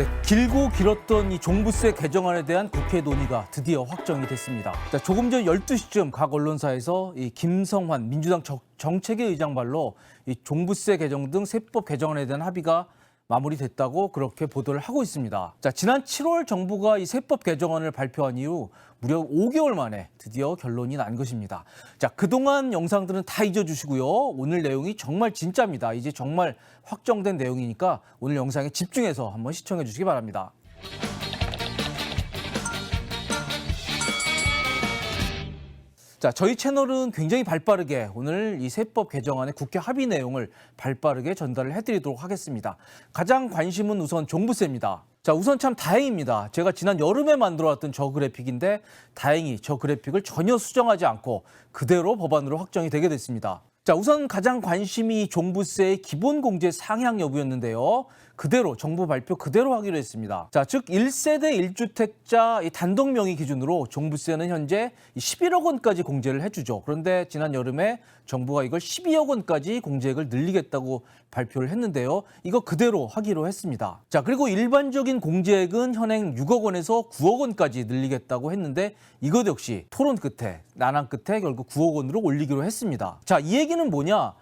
네, 길고 길었던 이 종부세 개정안에 대한 국회 논의가 드디어 확정이 됐습니다. 자, 조금 전 12시쯤 각 언론사에서 이 김성환 민주당 정- 정책위 의장 발로 이 종부세 개정 등 세법 개정안에 대한 합의가 마무리됐다고 그렇게 보도를 하고 있습니다. 자, 지난 7월 정부가 이 세법 개정안을 발표한 이후 무려 5개월 만에 드디어 결론이 난 것입니다. 자, 그동안 영상들은 다 잊어주시고요. 오늘 내용이 정말 진짜입니다. 이제 정말 확정된 내용이니까 오늘 영상에 집중해서 한번 시청해 주시기 바랍니다. 자, 저희 채널은 굉장히 발빠르게 오늘 이 세법 개정안의 국회 합의 내용을 발빠르게 전달을 해드리도록 하겠습니다. 가장 관심은 우선 종부세입니다. 자, 우선 참 다행입니다. 제가 지난 여름에 만들어왔던 저 그래픽인데 다행히 저 그래픽을 전혀 수정하지 않고 그대로 법안으로 확정이 되게 됐습니다. 자, 우선 가장 관심이 종부세의 기본 공제 상향 여부였는데요. 그대로 정부 발표 그대로 하기로 했습니다. 자, 즉 1세대 1주택자 이 단독 명의 기준으로 종부세는 현재 11억 원까지 공제를 해주죠. 그런데 지난 여름에 정부가 이걸 12억 원까지 공제액을 늘리겠다고 발표를 했는데요. 이거 그대로 하기로 했습니다. 자, 그리고 일반적인 공제액은 현행 6억 원에서 9억 원까지 늘리겠다고 했는데 이것 역시 토론 끝에 난항 끝에 결국 9억 원으로 올리기로 했습니다. 자, 이 얘기는 뭐냐?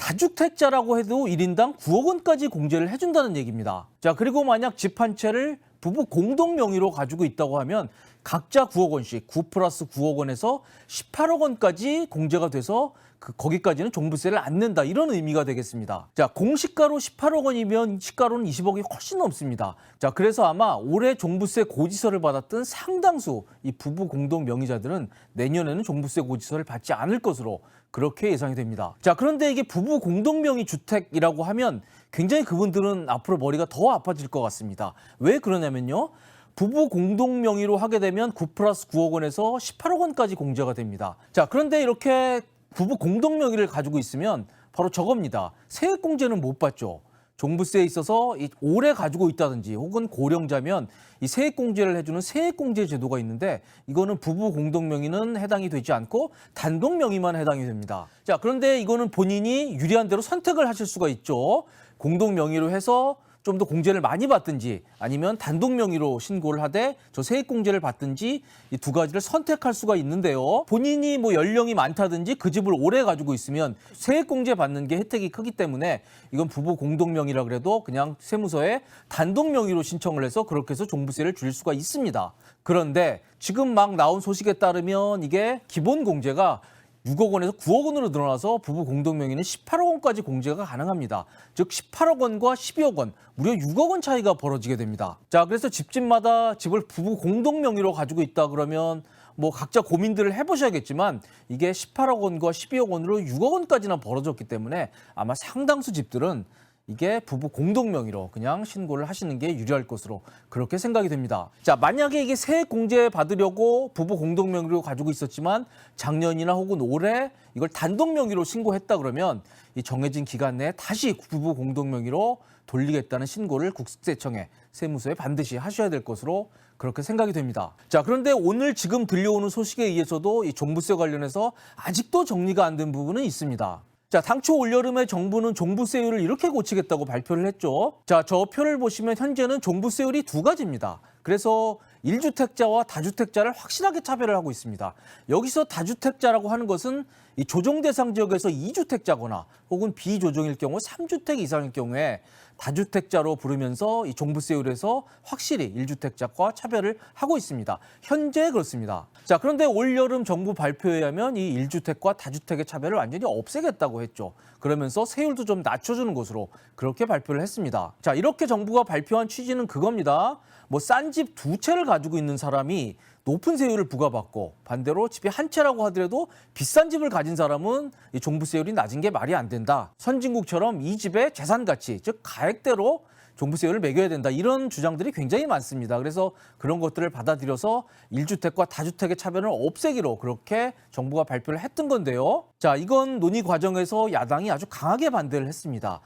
다주택자라고 해도 1인당 9억 원까지 공제를 해준다는 얘기입니다. 자, 그리고 만약 집 한 채를 부부 공동 명의로 가지고 있다고 하면 각자 9억 원씩 9 플러스 9억 원에서 18억 원까지 공제가 돼서 그 거기까지는 종부세를 안 낸다 이런 의미가 되겠습니다. 자 공시가로 18억 원이면 시가로는 20억이 훨씬 넘습니다. 자 그래서 아마 올해 종부세 고지서를 받았던 상당수 이 부부 공동 명의자들은 내년에는 종부세 고지서를 받지 않을 것으로 그렇게 예상이 됩니다. 자 그런데 이게 부부 공동 명의 주택이라고 하면 굉장히 그분들은 앞으로 머리가 더 아파질 것 같습니다. 왜 그러냐면요. 부부 공동 명의로 하게 되면 9 플러스 9억 원에서 18억 원까지 공제가 됩니다. 자, 그런데 이렇게 부부 공동 명의를 가지고 있으면 바로 저겁니다. 세액 공제는 못 받죠. 종부세에 있어서 이 오래 가지고 있다든지 혹은 고령자면 이 세액 공제를 해주는 세액 공제 제도가 있는데 이거는 부부 공동 명의는 해당이 되지 않고 단독 명의만 해당이 됩니다. 자 그런데 이거는 본인이 유리한 대로 선택을 하실 수가 있죠. 공동 명의로 해서 좀 더 공제를 많이 받든지 아니면 단독 명의로 신고를 하되 저 세액 공제를 받든지 이 두 가지를 선택할 수가 있는데요. 본인이 뭐 연령이 많다든지 그 집을 오래 가지고 있으면 세액 공제 받는 게 혜택이 크기 때문에 이건 부부 공동 명의라 그래도 그냥 세무서에 단독 명의로 신청을 해서 그렇게 해서 종부세를 줄일 수가 있습니다. 그런데 지금 막 나온 소식에 따르면 이게 기본 공제가 6억 원에서 9억 원으로 늘어나서 부부 공동 명의는 18억 원까지 공제가 가능합니다. 즉 18억 원과 12억 원, 무려 6억 원 차이가 벌어지게 됩니다. 자, 그래서 집집마다 집을 부부 공동 명의로 가지고 있다 그러면 뭐 각자 고민들을 해보셔야겠지만 이게 18억 원과 12억 원으로 6억 원까지나 벌어졌기 때문에 아마 상당수 집들은 이게 부부 공동 명의로 그냥 신고를 하시는 게 유리할 것으로 그렇게 생각이 됩니다. 자, 만약에 이게 세액 공제 받으려고 부부 공동 명의로 가지고 있었지만 작년이나 혹은 올해 이걸 단독 명의로 신고했다 그러면 이 정해진 기간 내에 다시 부부 공동 명의로 돌리겠다는 신고를 국세청에 세무서에 반드시 하셔야 될 것으로 그렇게 생각이 됩니다. 자, 그런데 오늘 지금 들려오는 소식에 의해서도 이 종부세 관련해서 아직도 정리가 안 된 부분은 있습니다. 자, 당초 올여름에 정부는 종부세율을 이렇게 고치겠다고 발표를 했죠. 자, 저 표를 보시면 현재는 종부세율이 두 가지입니다. 그래서 1주택자와 다주택자를 확실하게 차별을 하고 있습니다. 여기서 다주택자라고 하는 것은 이 조정 대상 지역에서 2주택자거나 혹은 비조정일 경우 3주택 이상일 경우에 다주택자로 부르면서 이 종부세율에서 확실히 1주택자과 차별을 하고 있습니다. 현재 그렇습니다. 자, 그런데 올여름 정부 발표에 의하면 이 1주택과 다주택의 차별을 완전히 없애겠다고 했죠. 그러면서 세율도 좀 낮춰주는 것으로 그렇게 발표를 했습니다. 자, 이렇게 정부가 발표한 취지는 그겁니다. 뭐 싼 집 두 채를 가지고 있는 사람이 높은 세율을 부과받고 반대로 집이 한 채라고 하더라도 비싼 집을 가진 사람은 이 종부세율이 낮은 게 말이 안 된다. 선진국처럼 이 집의 재산 가치, 즉 가액대로 종부세율을 매겨야 된다. 이런 주장들이 굉장히 많습니다. 그래서 그런 것들을 받아들여서 1주택과 다주택의 차별을 없애기로 그렇게 정부가 발표를 했던 건데요. 자, 이건 논의 과정에서 야당이 아주 강하게 반대를 했습니다.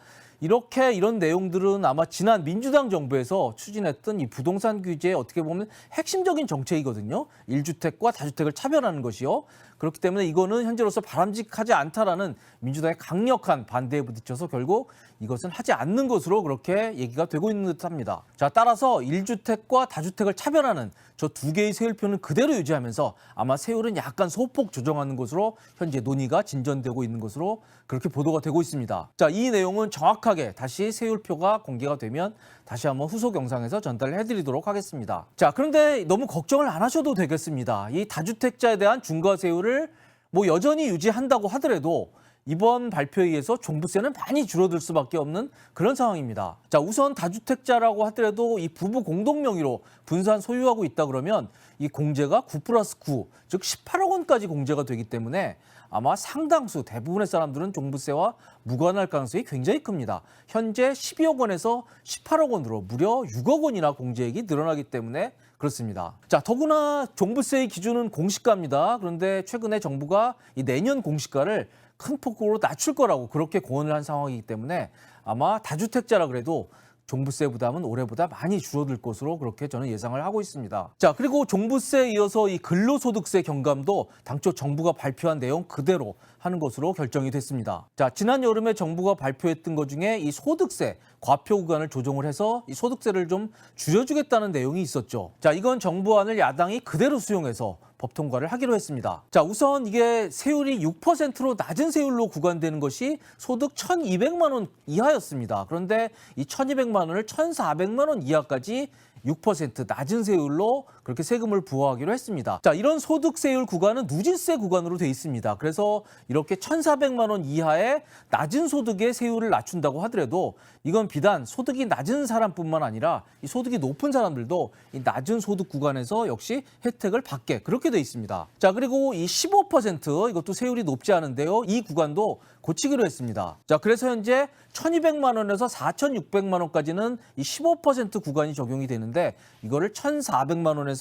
이렇게 이런 내용들은 아마 지난 민주당 정부에서 추진했던 이 부동산 규제의 어떻게 보면 핵심적인 정책이거든요. 1주택과 다주택을 차별하는 것이요. 그렇기 때문에 이거는 현재로서 바람직하지 않다라는 민주당의 강력한 반대에 부딪혀서 결국 이것은 하지 않는 것으로 그렇게 얘기가 되고 있는 듯합니다. 자, 따라서 1주택과 다주택을 차별하는 저 두 개의 세율표는 그대로 유지하면서 아마 세율은 약간 소폭 조정하는 것으로 현재 논의가 진전되고 있는 것으로 그렇게 보도가 되고 있습니다. 자, 이 내용은 정확하게 다시 세율표가 공개가 되면 다시 한번 후속 영상에서 전달을 해드리도록 하겠습니다. 자, 그런데 너무 걱정을 안 하셔도 되겠습니다. 이 다주택자에 대한 중과 세율 을뭐 여전히 유지한다고 하더라도 이번 발표에 의해서 종부세는 많이 줄어들 수밖에 없는 그런 상황입니다. 자, 우선 다주택자라고 하더라도 이 부부 공동 명의로 분산 소유하고 있다 그러면 이 공제가 9 플러스 9, 즉 18억 원까지 공제가 되기 때문에 아마 상당수 대부분의 사람들은 종부세와 무관할 가능성이 굉장히 큽니다. 현재 12억 원에서 18억 원으로 무려 6억 원이나 공제액이 늘어나기 때문에 그렇습니다. 자, 더구나 종부세의 기준은 공시가입니다. 그런데 최근에 정부가 이 내년 공시가를 큰 폭으로 낮출 거라고 그렇게 고언을 한 상황이기 때문에 아마 다주택자라 그래도 종부세 부담은 올해보다 많이 줄어들 것으로 그렇게 저는 예상을 하고 있습니다. 자, 그리고 종부세에 이어서 이 근로소득세 경감도 당초 정부가 발표한 내용 그대로 하는 것으로 결정이 됐습니다. 자, 지난 여름에 정부가 발표했던 것 중에 이 소득세 과표 구간을 조정을 해서 이 소득세를 좀 줄여주겠다는 내용이 있었죠. 자, 이건 정부안을 야당이 그대로 수용해서 법 통과를 하기로 했습니다. 자, 우선 이게 세율이 6%로 낮은 세율로 구간되는 것이 소득 1,200만 원 이하였습니다. 그런데 이 1,200만 원을 1,400만 원 이하까지 6% 낮은 세율로 그렇게 세금을 부과하기로 했습니다. 자, 이런 소득세율 구간은 누진세 구간으로 돼 있습니다. 그래서 이렇게 1,400만 원 이하의 낮은 소득의 세율을 낮춘다고 하더라도 이건 비단 소득이 낮은 사람뿐만 아니라 이 소득이 높은 사람들도 이 낮은 소득 구간에서 역시 혜택을 받게 그렇게 돼 있습니다. 자, 그리고 이 15% 이것도 세율이 높지 않은데요. 이 구간도 고치기로 했습니다. 자, 그래서 현재 1,200만 원에서 4,600만 원까지는 이 15% 구간이 적용이 되는데 이거를 1,400만 원에서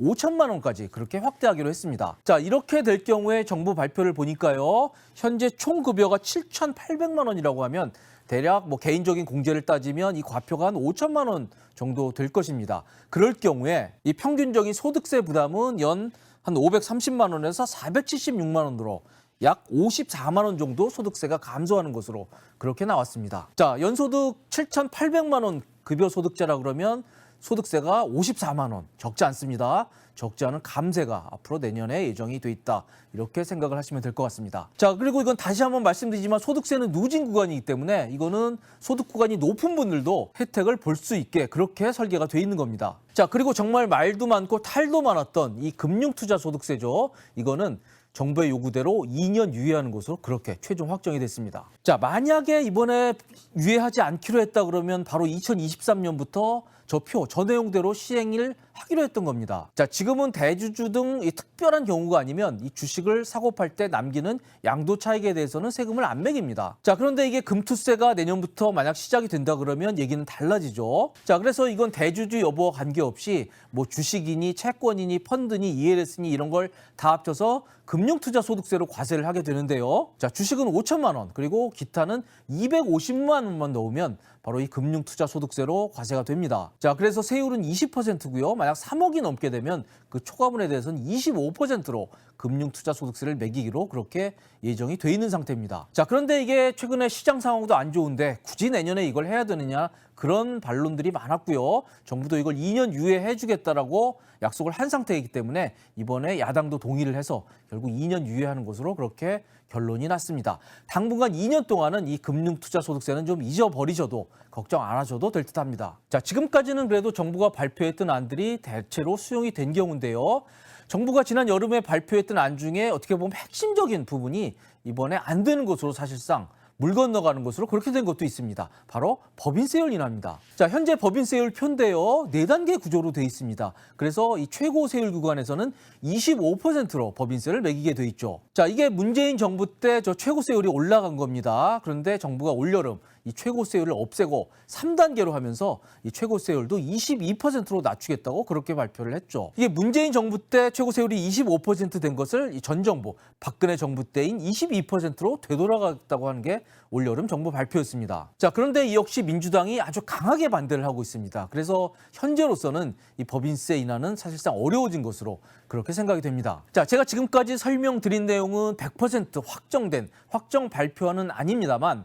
5천만 원까지 그렇게 확대하기로 했습니다. 자, 이렇게 될 경우에 정부 발표를 보니까요. 현재 총 급여가 7,800만 원이라고 하면 대략 뭐 개인적인 공제를 따지면 이 과표가 한 5천만 원 정도 될 것입니다. 그럴 경우에 이 평균적인 소득세 부담은 연 한 530만 원에서 476만 원으로 약 54만 원 정도 소득세가 감소하는 것으로 그렇게 나왔습니다. 자, 연소득 7,800만 원 급여 소득자라 그러면 소득세가 54만 원 적지 않습니다. 적지 않은 감세가 앞으로 내년에 예정이 돼 있다. 이렇게 생각을 하시면 될 것 같습니다. 자, 그리고 이건 다시 한번 말씀드리지만 소득세는 누진 구간이기 때문에 이거는 소득 구간이 높은 분들도 혜택을 볼 수 있게 그렇게 설계가 돼 있는 겁니다. 자, 그리고 정말 말도 많고 탈도 많았던 이 금융 투자 소득세죠. 이거는 정부의 요구대로 2년 유예하는 것으로 그렇게 최종 확정이 됐습니다. 자, 만약에 이번에 유예하지 않기로 했다 그러면 바로 2023년부터 저 표, 저 내용대로 시행을 하기로 했던 겁니다. 자, 지금은 대주주 등 이 특별한 경우가 아니면 이 주식을 사고 팔 때 남기는 양도 차익에 대해서는 세금을 안 매깁니다. 자, 그런데 이게 금투세가 내년부터 만약 시작이 된다 그러면 얘기는 달라지죠. 자, 그래서 이건 대주주 여부와 관계없이 뭐 주식이니 채권이니 펀드니 ELS니 이런 걸 다 합쳐서 금융투자소득세로 과세를 하게 되는데요. 자, 주식은 5천만 원, 그리고 기타는 250만 원만 넣으면 바로 이 금융투자소득세로 과세가 됩니다. 자, 그래서 세율은 20%고요. 만약 3억이 넘게 되면 그 초과분에 대해서는 25%로 금융투자소득세를 매기기로 그렇게 예정이 돼 있는 상태입니다. 자, 그런데 이게 최근에 시장 상황도 안 좋은데 굳이 내년에 이걸 해야 되느냐 그런 반론들이 많았고요. 정부도 이걸 2년 유예해 주겠다라고 약속을 한 상태이기 때문에 이번에 야당도 동의를 해서 결국 2년 유예하는 것으로 그렇게 결론이 났습니다. 당분간 2년 동안은 이 금융투자소득세는 좀 잊어버리셔도 걱정 안 하셔도 될 듯합니다. 자, 지금까지는 그래도 정부가 발표했던 안들이 대체로 수용이 된 경우인데 요. 정부가 지난 여름에 발표했던 안 중에 어떻게 보면 핵심적인 부분이 이번에 안 되는 것으로 사실상 물 건너가는 것으로 그렇게 된 것도 있습니다. 바로 법인세율 인하입니다. 자, 현재 법인세율 표인데요. 네 단계 구조로 돼 있습니다. 그래서 이 최고 세율 구간에서는 25%로 법인세를 매기게 돼 있죠. 자, 이게 문재인 정부 때 저 최고 세율이 올라간 겁니다. 그런데 정부가 올여름 이 최고 세율을 없애고 3단계로 하면서 이 최고 세율도 22%로 낮추겠다고 그렇게 발표를 했죠. 이게 문재인 정부 때 최고 세율이 25%된 것을 이전 정부 박근혜 정부 때인 22%로 되돌아갔다고 하는 게 올여름 정부 발표였습니다. 자, 그런데 이 역시 민주당이 아주 강하게 반대를 하고 있습니다. 그래서 현재로서는 이 법인세 인하는 사실상 어려워진 것으로 그렇게 생각이 됩니다. 자, 제가 지금까지 설명드린 내용은 100% 확정된 확정 발표는 아닙니다만 이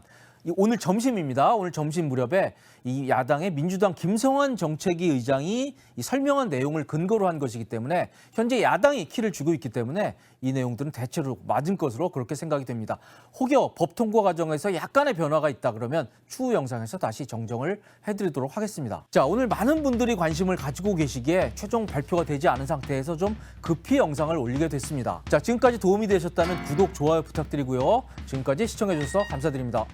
오늘 점심입니다. 오늘 점심 무렵에 이 야당의 민주당 김성환 정책위 의장이 이 설명한 내용을 근거로 한 것이기 때문에 현재 야당이 키를 쥐고 있기 때문에 이 내용들은 대체로 맞은 것으로 그렇게 생각이 됩니다. 혹여 법 통과 과정에서 약간의 변화가 있다 그러면 추후 영상에서 다시 정정을 해드리도록 하겠습니다. 자, 오늘 많은 분들이 관심을 가지고 계시기에 최종 발표가 되지 않은 상태에서 좀 급히 영상을 올리게 됐습니다. 자, 지금까지 도움이 되셨다면 구독, 좋아요 부탁드리고요. 지금까지 시청해주셔서 감사드립니다.